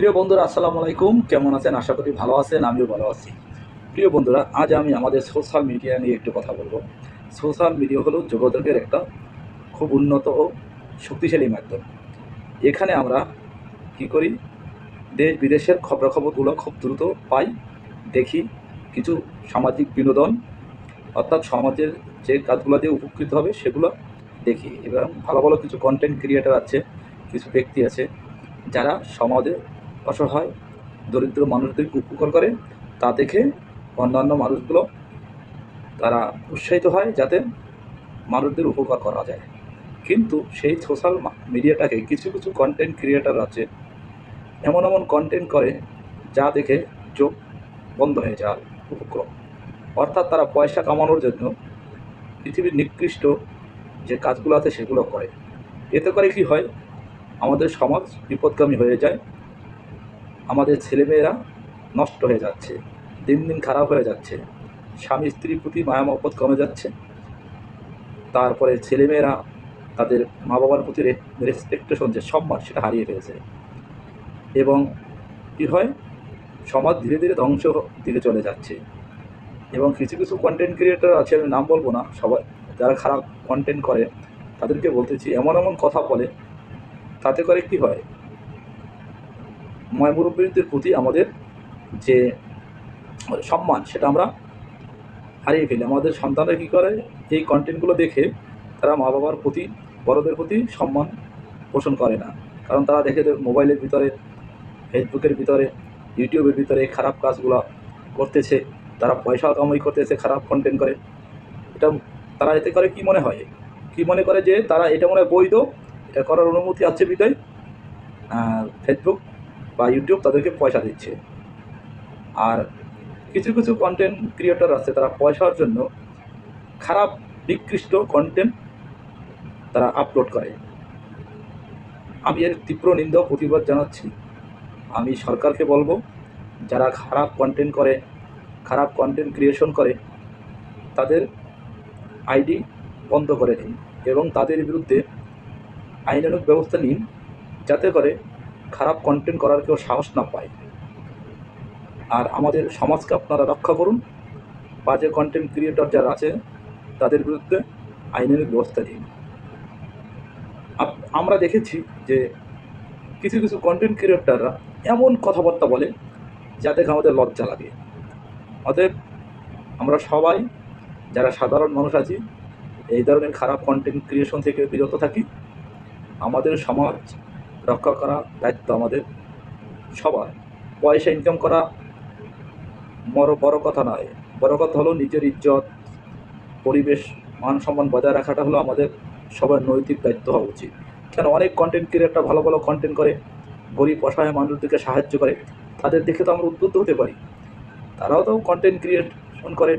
প্রিয় বন্ধুরা, আসসালামু আলাইকুম। কেমন আছেন? আশা করি ভালো আছেন, আমিও ভালো আছি। প্রিয় বন্ধুরা, আজ আমি আমাদের সোশ্যাল মিডিয়া নিয়ে একটু কথা বলব। সোশ্যাল মিডিয়া হলো যোগাযোগের একটা খুব উন্নত ও শক্তিশালী মাধ্যম। এখানে আমরা কি করি? দেশ বিদেশের খবরাখবরগুলো খুব দ্রুত পাই, দেখি কিছু সামাজিক বিনোদন, অর্থাৎ সমাজের যে কাজগুলো দিয়ে উপকৃত হবে সেগুলো দেখি। এবং ভালো ভালো কিছু কন্টেন্ট ক্রিয়েটার আছে, কিছু ব্যক্তি আছে, যারা সমাজে অসহায় দরিদ্র মানুষদেরকে উপকার করে, তা দেখে অন্যান্য মানুষগুলো তারা উৎসাহিত হয় যাতে মানুষদের উপকার করা যায়। কিন্তু সেই সোশ্যাল মিডিয়াটাকে কিছু কিছু কন্টেন্ট ক্রিয়েটার আছে, এমন এমন কন্টেন্ট করে যা দেখে চোখ বন্ধ হয়ে যাওয়ার উপক্রম। অর্থাৎ তারা পয়সা কামানোর জন্য পৃথিবীর নিকৃষ্ট যে কাজগুলো আছে সেগুলো করে। এতে করে কি হয়? আমাদের সমাজ বিপদগামী হয়ে যায়। আমাদের ছেলেমেয়েরা নষ্ট হয়ে যাচ্ছে, দিন দিন খারাপ হয়ে যাচ্ছে। স্বামী স্ত্রীর প্রতি মায়া মহব্বত কমে যাচ্ছে। তারপরে ছেলেমেয়েরা তাদের মা বাবার প্রতি রেসপেক্টেশন যে সম্মান, সেটা হারিয়ে ফেলেছে। এবং কী হয়? সমাজ ধীরে ধীরে ধ্বংস দিকে চলে যাচ্ছে। এবং কিছু কিছু কন্টেন্ট ক্রিয়েটার আছে, আমি নাম বলব না, সবাই যারা খারাপ কন্টেন্ট করে, তাদেরকে বলতেছি, এমন এমন কথা বলে, তাতে করে কি হয়? ময় মুরব্বীদের প্রতি আমাদের যে সম্মান, সেটা আমরা হারিয়ে ফেলি। আমাদের সন্তানরা কী করে? এই কন্টেন্টগুলো দেখে তারা মা বাবার প্রতি, বড়দের প্রতি সম্মান পোষণ করে না। কারণ তারা দেখে মোবাইলের ভিতরে ফেসবুকের ভিতরে ইউটিউবের ভিতরে খারাপ কাজগুলো করতেছে, তারা পয়সা কামাই করতেছে, খারাপ কন্টেন্ট করে। এটা তারা এতে করে কি মনে হয়? কি মনে করে যে তারা এটা মনে হয় বৈধ? এটা করার অনুমতি আছে বিদায় ফেসবুক বা ইউটিউব তাদেরকে পয়সা দিচ্ছে। আর কিছু কিছু কন্টেন্ট ক্রিয়েটর আছে, তারা পয়সার জন্য খারাপ নিকৃষ্ট কন্টেন্ট তারা আপলোড করে। আমি এর তীব্র নিন্দা প্রতিবাদ জানাচ্ছি। আমি সরকারকে বলব, যারা খারাপ কন্টেন্ট করে, খারাপ কন্টেন্ট ক্রিয়েশন করে, তাদের আইডি বন্ধ করে দিন এবং তাদের বিরুদ্ধে আইনানুগ ব্যবস্থা নিন, যাতে করে খারাপ কন্টেন্ট করার কেউ সাহস না পায়। আর আমাদের সমাজকে আপনারা রক্ষা করুন। বাজে কন্টেন্ট ক্রিয়েটর যারা আছে, তাদের বিরুদ্ধে আইনের ব্যবস্থা আপ- আমরা দেখেছি যে কিছু কিছু কন্টেন্ট ক্রিয়েটাররা এমন কথাবার্তা বলে যাতে আমাদের লজ্জা লাগে। অতএব আমরা সবাই, যারা সাধারণ মানুষ আছি, এই ধরনের খারাপ কন্টেন্ট ক্রিয়েশন থেকে বিরত থাকি। আমাদের সমাজ রক্ষা করা দায়িত্ব আমাদের সবার। পয়সা ইনকাম করা বড় বড় কথা নয়। বড় কথা হলো নিজের ইজ্জত, পরিবেশ, মান সম্মান বজায় রাখাটা হলো আমাদের সবার নৈতিক দায়িত্ব হওয়া উচিত। কেন অনেক কন্টেন্ট ক্রিয়েটার ভালো ভালো কন্টেন্ট করে, গরিব, অসহায় মানুষদেরকে সাহায্য করে। তাদের দেখে তো আমরা উদ্বুদ্ধ হতে পারি। তারাও তো কন্টেন্ট ক্রিয়েশন করে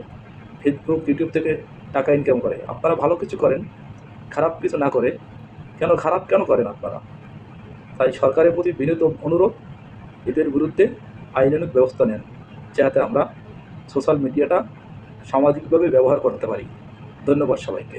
ফেসবুক ইউটিউব থেকে টাকা ইনকাম করে। আপনারা ভালো কিছু করেন, খারাপ কিছু না করে, কেন খারাপ কেন করেন আপনারা? তাই সরকারের প্রতি বিনীত অনুরোধ, এদের বিরুদ্ধে আইনানুক ব্যবস্থা নেন, যাতে আমরা সোশ্যাল মিডিয়াটা সামাজিকভাবে ব্যবহার করতে পারি। ধন্যবাদ সবাইকে।